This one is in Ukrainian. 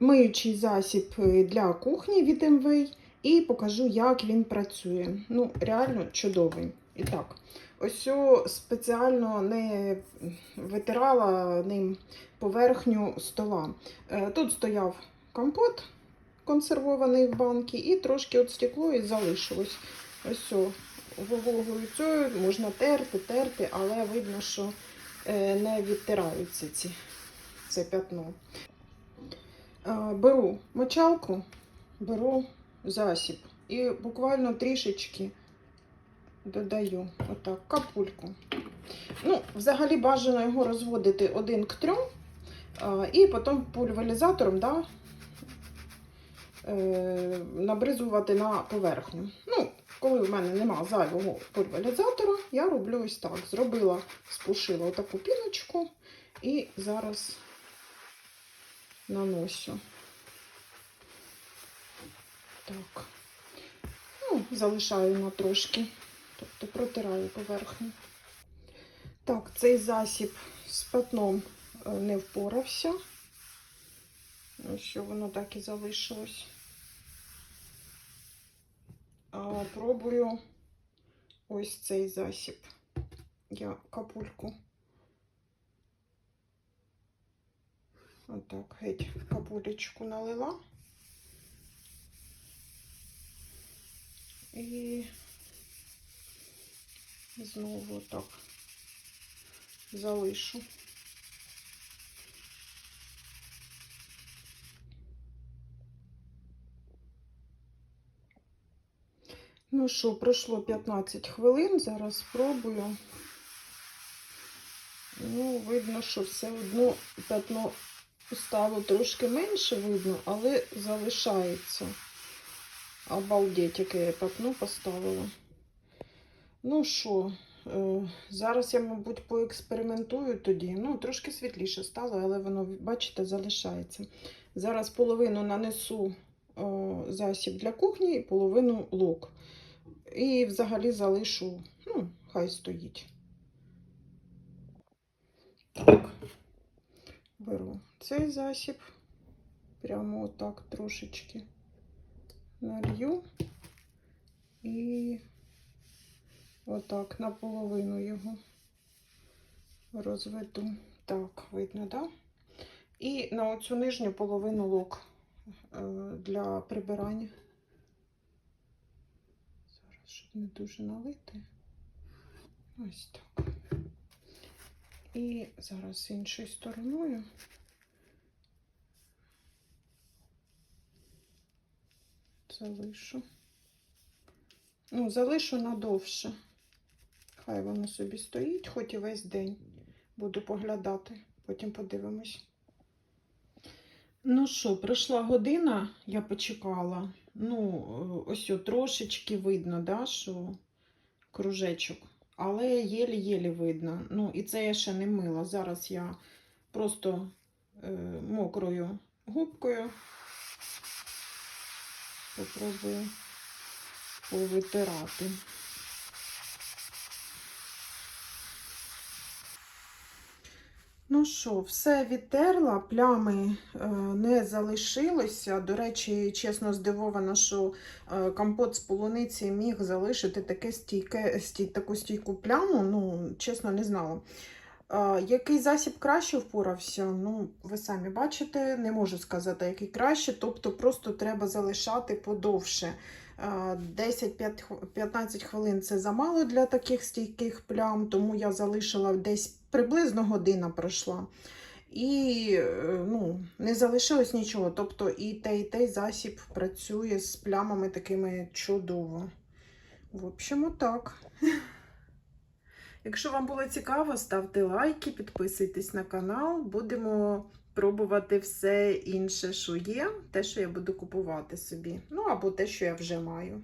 миючий засіб е, для кухні від МВ і покажу, як він працює. Ну, реально чудовий. І так, ось спеціально не витирала ним поверхню стола. Е, Тут стояв компот консервований в банки, і трошки от стекло і залишилось. Ось о, вологою цією можна терти, терти, але видно, що е, не відтираються ці, це пятно. Беру мочалку, беру засіб і буквально трішечки додаю отак капульку. Ну, взагалі бажано його розводити один к трьом, і потім пульверизатором да, е, набризувати на поверхню. Ну, коли в мене нема зайвого пульверизатора, я роблю ось так. Зробила, спушила отаку піночку і зараз наношу. Так. Ну, залишаю на трошки, тобто протираю поверхню. Так, цей засіб з пятном е, не впорався. Ось що воно так і залишилось. А, пробую ось цей засіб. Я капульку. Отак, геть капулечку налила. І знову так залишу. Ну що, пройшло 15 хвилин, зараз спробую. Ну, видно, що все одно пятно стало трошки менше видно, але залишається. Обалдеть, яке я пятно поставила. Ну що, е, зараз я, мабуть, поекспериментую тоді. Ну, трошки світліше стало, але воно, бачите, залишається. Зараз половину нанесу е, засіб для кухні і половину лук. І взагалі залишу, ну, хай стоїть. Так, цей засіб, прямо отак трошечки налью і отак наполовину його розведу. Так, видно, да? І на оцю нижню половину лук е, для прибирання. Зараз, щоб не дуже налити. Ось так. І зараз іншою стороною. Залишу. Ну, залишу надовше. Хай воно собі стоїть, хоч і весь день. Буду поглядати, потім подивимось. Ну що, пройшла година, я почекала. Ну, е, ось трошечки видно, да, що кружечок. Але єлі-єлі видно. Ну, і це я ще не мила. Зараз я просто е, мокрою губкою попробую повитирати. Ну що, все відтерла, плями е, не залишилося. До речі, чесно здивована, що е, компот з полуниці міг залишити таке стійке, стій, таку стійку пляму. Ну, чесно, не знала. Який засіб краще впорався? Ну, ви самі бачите, не можу сказати, який краще. Тобто, просто треба залишати подовше. Е, 10-15 хвилин це замало для таких стійких плям, тому я залишила десь приблизно година пройшла. І е, ну, не залишилось нічого. Тобто і той, і той засіб працює з плямами такими чудово. В общем, отак. Якщо вам було цікаво, ставте лайки, підписуйтесь на канал. Будемо пробувати все інше, що є, те, що я буду купувати собі. Ну або те, що я вже маю.